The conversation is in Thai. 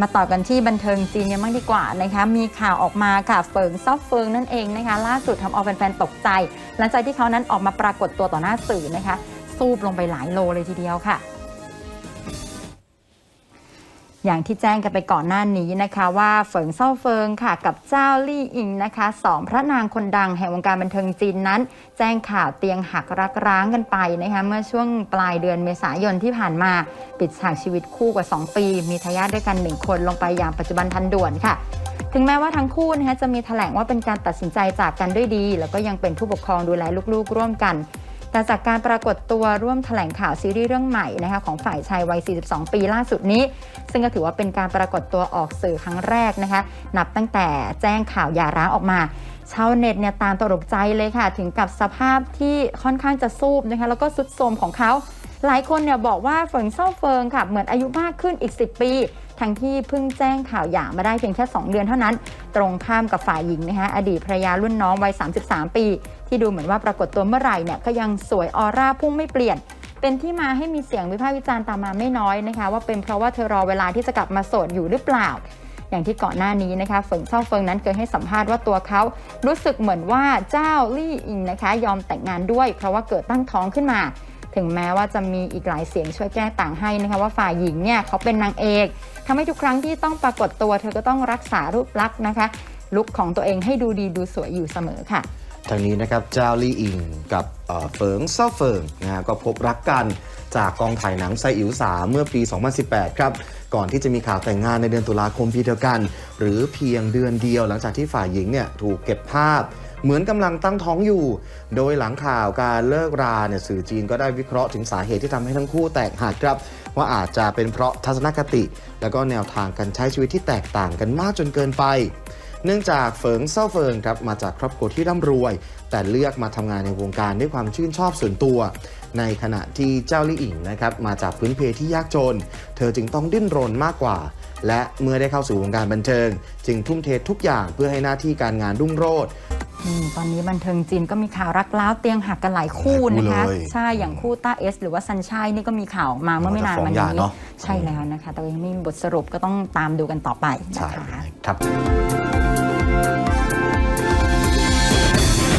มาต่อกันที่บันเทิงจีนยังบ้างดีกว่านะคะมีข่าวออกมาค่ะเฟิงซอฟเฟิงนั่นเองนะคะล่าสุดทำเอาแฟนๆตกใจ หลังจากที่เขานั้นออกมาปรากฏตัวต่อหน้าสื่อนะคะซูบลงไปหลายโลเลยทีเดียวค่ะ อย่างที่แจ้งกันไปก่อนหน้านี้นะคะว่าเฟิงเซาเฟิงค่ะกับเจ้าลี่อิงนะคะสองพระนางคนดังแห่งวงการบันเทิงจีนนั้น แจ้งข่าวเตียงหักรักร้างกันไปนะคะเมื่อช่วงปลายเดือนเมษายนที่ผ่านมา ปิดฉากชีวิตคู่กว่า 2 ปี มีทายาทด้วยกัน1คนลงไปอย่างปัจจุบันทันด่วนค่ะ ถึงแม้ว่าทั้งคู่นะคะจะมีแถลงว่าเป็นการตัดสินใจจากกันด้วยดี แล้วก็ยังเป็นผู้ปกครองดูแลลูกๆ ร่วมกัน แต่จากการปรากฏตัวร่วมแถลงข่าวซีรีส์เรื่องใหม่นะคะของฝ่ายชายวัย 42 ปีล่าสุดนี้ ซึ่งก็ถือว่าเป็นการปรากฏตัวออกสื่อครั้งแรกนะคะนับตั้งแต่แจ้งข่าวหย่าร้างออกมาชาวเน็ตเนี่ยตามตกใจเลยค่ะ ถึงกับสภาพที่ค่อนข้างจะซูบนะคะแล้วก็สุดโทรมของเขา หลายคนเนี่ยบอกว่าเฟิงเซาเฟิงค่ะ เหมือนอายุมากขึ้นอีก 10 ปี ทั้งที่เพิ่งแจ้งข่าวหย่ามาได้เพียงแค่ 2 เดือนเท่านั้น ตรงข้ามกับฝ่ายหญิงนะคะอดีตภรรยารุ่นน้องวัย 33 ปี ที่ดูเหมือนว่าปรากฏตัวเมื่อไหร่เนี่ยก็ยังสวยออร่าพุ่งไม่เปลี่ยน เป็นที่มาให้มีเสียงวิพากษ์วิจารณ์ตามมาไม่น้อยนะคะ ว่าเป็นเพราะว่าเธอรอเวลาที่จะกลับมาโสดอยู่หรือเปล่า อย่างที่ก่อนหน้านี้นะคะเฟิงเซาเฟิงนั้นเคยให้สัมภาษณ์ว่าตัวเขารู้สึกเหมือนว่าเจ้าลี่อิงนะคะ ยอมแต่งงานด้วย เพราะว่าเกิดตั้งท้องขึ้นมา ถึงแม้ว่าจะมีอีกหลายเสียงช่วยแก้ต่างให้นะคะ ว่าฝ่ายหญิงเนี่ยเขาเป็นนางเอกทำให้ทุกครั้งที่ต้องปรากฏตัว เธอก็ต้องรักษารูปลักษณ์นะคะลุคของตัวเองให้ดูดีดูสวยอยู่เสมอค่ะ ทางนี้นะครับเจ้าลี่อิงกับเฟิงเซาเฟิงนะฮะก็พบรักกันจากกองถ่ายหนังไซอิ๋วสาเมื่อปี 2018 ครับ ก่อนที่จะมีข่าวแต่งงานในเดือนตุลาคมปีเดียวกัน หรือเพียงเดือนเดียวหลังจากที่ฝ่ายหญิงเนี่ยถูกเก็บภาพ เหมือนกำลังตั้งท้องอยู่ โดยหลังข่าวการเลิกราเนี่ยสื่อจีนก็ได้วิเคราะห์ถึงสาเหตุที่ทำให้ทั้งคู่แตกหักครับ ว่าอาจจะเป็นเพราะทัศนคติ แล้วก็แนวทางการใช้ชีวิตที่แตกต่างกันมากจนเกินไป เนื่องจากเฟิงเซาเฟิงครับมาจากครอบครัวที่ร่ำรวย แต่เลือกมาทำงานในวงการด้วยความชื่นชอบส่วนตัว ในขณะที่เจ้าลี่อิงนะครับมาจากพื้นเพที่ยากจน เธอจึงต้องดิ้นรนมากกว่า และเมื่อได้เข้าสู่วงการบันเทิง จึงทุ่มเททุกอย่างเพื่อให้หน้าที่การงานรุ่งโรจน์อืมตอนนี้บันเทิงจีนก็มีข่าวรักล้าวเตียงหักกันหลายคู่นะคะหลายคู่เลยใช่อย่างคู่ต้าเอสหรือว่าซันชัยนี่ก็มีข่าวออกมาเมื่อไม่นานจะฟ้องมาหย่านี้เนอะใช่แล้วนะคะ แต่ว่ายังไม่มีบทสรุปก็ต้องตามดูกันต่อไปใช่นะคะครับ